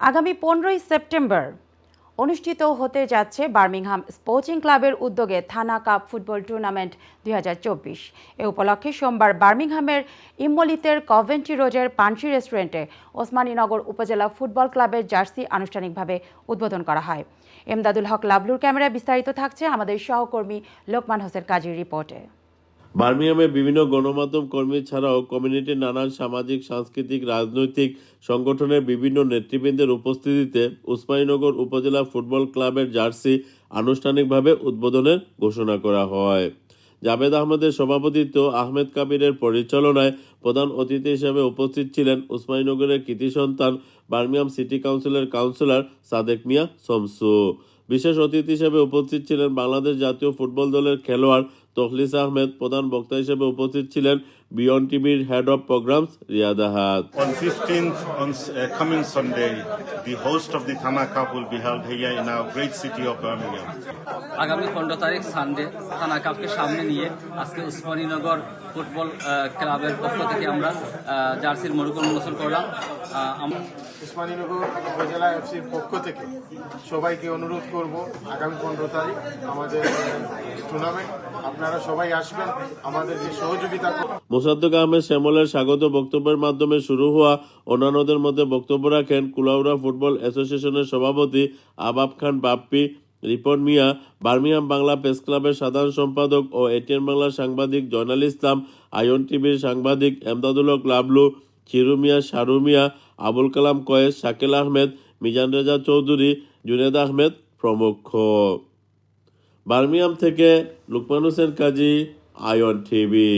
আগামী পনেরোই সেপ্টেম্বর অনুষ্ঠিত হতে যাচ্ছে বার্মিংহাম স্পোর্টিং ক্লাবের উদ্যোগে থানা কাপ ফুটবল টুর্নামেন্ট দুই হাজার চব্বিশ। এ উপলক্ষে সোমবার বার্মিংহামের ইম্মলিতের কভেন্ট্রি রোডের পানসি রেস্টুরেন্টে ওসমানীনগর উপজেলা ফুটবল ক্লাবের জার্সি আনুষ্ঠানিকভাবে উদ্বোধন করা হয়। এমদাদুল হক লাবলুর ক্যামেরায় বিস্তারিত থাকছে আমাদের সহকর্মী লোকমান হোসেন কাজীর রিপোর্টে। বার্মিংহামে বিভিন্ন গণমাধ্যম কর্মী ছাড়াও কমিউনিটির নানান সামাজিক, সাংস্কৃতিক, রাজনৈতিক সংগঠনের বিভিন্ন নেতৃবৃন্দের উপস্থিতিতে উসমানীনগর উপজেলা ফুটবল ক্লাবের জার্সি আনুষ্ঠানিকভাবে উদ্বোধনের ঘোষণা করা হয়। জাভেদ আহমেদের সভাপতিত্ব আহমেদ কাবিরের পরিচালনায় প্রধান অতিথি হিসেবে উপস্থিত ছিলেন উসমানীনগরের কৃতি সন্তান বার্মিয়াম সিটি কাউন্সিলের কাউন্সিলর সাদেক মিয়া শমসু বিশেষ অতিথি হিসেবে উপস্থিত ছিলেন বাংলাদেশ জাতীয় ফুটবল দলের খেলোয়াড় তখলিস আহমেদ প্রধান বক্তা হিসেবে উপস্থিত ছিলেন বিয়ন টিভির head of programs Riyad Ahad On 15th, on uh, coming Sunday, the host of the Thana Cup will be held here in our great city of Birmingham. আগামী পনেরো তারিখ সানডে থানা কাপকে সামনে নিয়ে আজকে উসমানীনগর ফুটবল ক্লাবের পক্ষ থেকে আমরা জার্সির মরুক উন্মোচন করলাম উসমানীনগর উপজেলা এফসির পক্ষ থেকে সবাইকে অনুরোধ করব আগামী পনেরো তারিখ আমাদের টুর্নামেন্ট আপনারা সবাই আসবেন, আমাদের সহযোগিতা মোসাদ্দেক আহমেদ শ্যামলের স্বাগত বক্তব্যের মাধ্যমে শুরু হওয়া অন্যান্যদের মধ্যে বক্তব্য রাখেন কুলাউড়া ফুটবল অ্যাসোসিয়েশনের সভাপতি আবাব খান বাপ্পি, রিপন মিয়া বার্মিয়াম বাংলা প্রেস ক্লাবের সাধারণ সম্পাদক ও এটিএন বাংলার সাংবাদিক জয়নাল ইসলাম আয়ন টিভির সাংবাদিক এমদাদুল হক লাবলু চিরু মিয়া, শারু মিয়া, আবুল কালাম কয়েস, শাকিল আহমেদ, মিজান রেজা চৌধুরী, জুনেদ আহমেদ প্রমুখ। বার্মিয়াম থেকে লুকমান হোসেন কাজী আয়ন টিভি।